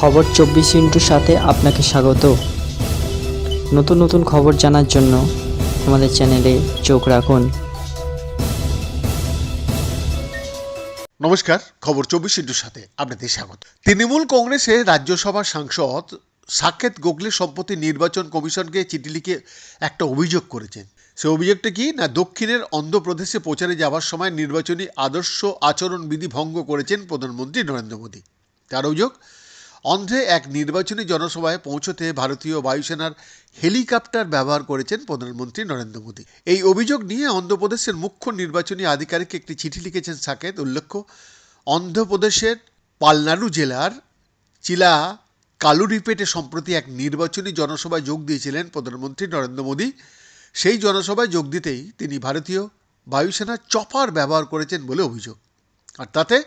খবর চব্বিশ ইন্টুর সাথে আপনাকে স্বাগত। নতুন নতুন খবর জানার জন্য আমাদের চ্যানেলে চোখ রাখুন। নমস্কার, খবর চব্বিশ ইন্টুর সাথে আপনাদের স্বাগত। তৃণমূল কংগ্রেসে রাজ্যসভার সাংসদ সাকেত গোখলে সম্প্রতি নির্বাচন কমিশনকে চিঠি লিখে একটা অভিযোগ করেছেন। সে অভিযোগটা কি? না, দক্ষিণের অন্ধ্রপ্রদেশে প্রচারে যাওয়ার সময় নির্বাচনী আদর্শ আচরণবিধি ভঙ্গ করেছেন প্রধানমন্ত্রী নরেন্দ্র মোদী। তার অভিযোগ অন্ধ্রে এক নির্বাচনী জনসভায় পৌঁছতে ভারতীয় বায়ুসেনার হেলিকপ্টার ব্যবহার করেছেন প্রধানমন্ত্রী নরেন্দ্র মোদী। এই অভিযোগ নিয়ে অন্ধ্রপ্রদেশের মুখ্য নির্বাচনী আধিকারিককে একটি চিঠি লিখেছেন সাকেত উল্লেখ্য, অন্ধ্রপ্রদেশের পালনাড়ু জেলার চিলা কালুরিপেটে সম্প্রতি এক নির্বাচনী জনসভায় যোগ দিয়েছিলেন প্রধানমন্ত্রী নরেন্দ্র মোদী। সেই জনসভায় যোগ দিতেই তিনি ভারতীয় বায়ুসেনার চপার ব্যবহার করেছেন বলে অভিযোগ। আর তাতে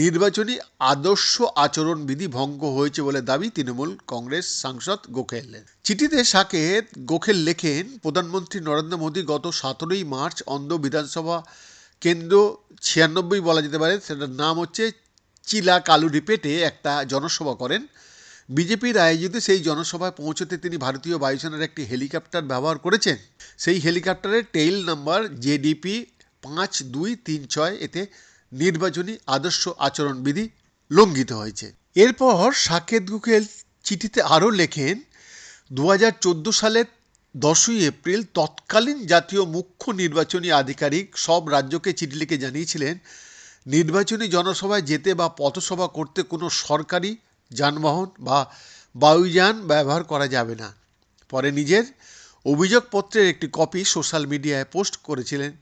নির্বাচনী আদর্শ আচরণবিধি ভঙ্গ হয়েছে বলে দাবি তৃণমূল কংগ্রেস সাংসদ গোখেলের চিঠিতে সাকেত গোখেল লেখেন, প্রধানমন্ত্রী নরেন্দ্র মোদী গত সতেরোই মার্চ অন্ধ বিধানসভা কেন্দ্র ছিয়ানব্বই বলা যেতে পারে, সেটার নাম হচ্ছে চিলা কালুরিপেটে একটা জনসভা করেন। বিজেপির আয়োজিত সেই জনসভায় পৌঁছতে তিনি ভারতীয় বায়ুসেনার একটি হেলিকপ্টার ব্যবহার করেছেন। সেই হেলিকপ্টারের টেইল নাম্বার জেডিপি পাঁচ দুই তিন ছয়, এতে নির্বাচনী আদর্শ আচরণবিধি লঙ্ঘিত হয়েছে। এরপর সাকেত গুকেল চিঠিতে আরও লেখেন দু হাজার চোদ্দ সালের দশই এপ্রিল তৎকালীন জাতীয় মুখ্য নির্বাচনী আধিকারিক সব রাজ্যকে চিঠি লিখে জানিয়েছিলেন, নির্বাচনী জনসভায় যেতে বা পথসভা করতে কোনো সরকারি যানবাহন বা বায়ুযান ব্যবহার করা যাবে না। পরে নিজের অভিযোগপত্রের একটি কপি সোশ্যাল মিডিয়ায় পোস্ট করেছিলেন।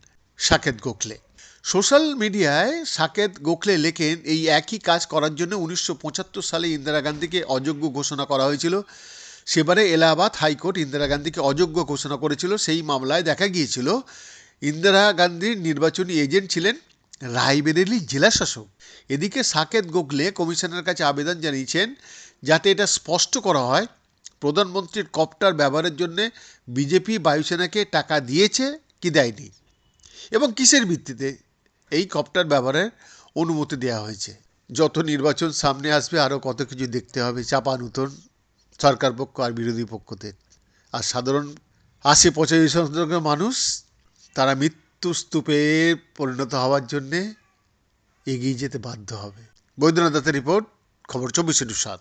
সাকেত গোখলে। সোশ্যাল মিডিয়ায় সাকেত গোখলে লেখেন, এই একই কাজ করার জন্য উনিশশো পঁচাত্তর সালে ইন্দিরা গান্ধীকে অযোগ্য ঘোষণা করা হয়েছিল। সেবারে এলাহাবাদ হাইকোর্ট ইন্দিরা গান্ধীকে অযোগ্য ঘোষণা করেছিল। সেই মামলায় দেখা গিয়েছিল, ইন্দিরা গান্ধীর নির্বাচনী এজেন্ট ছিলেন রায়বেরেলি জেলা শাসক এদিকে সাকেত গোখলে কমিশনের কাছে আবেদন জানিয়েছেন, যাতে এটা স্পষ্ট করা হয়, প্রধানমন্ত্রীর কপ্টার ব্যবহারের জন্যে বিজেপি বায়ুসেনাকে টাকা দিয়েছে কি দেয়নি? এবং কিসের ভিত্তিতে? এই কপ্টার ব্যবহারের অনুমতি দেওয়া হয়েছে। যত নির্বাচন সামনে আসবে, আরও কত কিছু দেখতে হবে চাপা নূতন সরকার পক্ষ আর বিরোধী পক্ষতে। আর সাধারণ আশি পঁচাশি শতাংশ মানুষ তারা মৃত্যুস্তূপে পরিণত হওয়ার জন্যে এগিয়ে যেতে বাধ্য হবে। বৈদ্যনাথ দত্তের রিপোর্ট, খবর চব্বিশে সাত।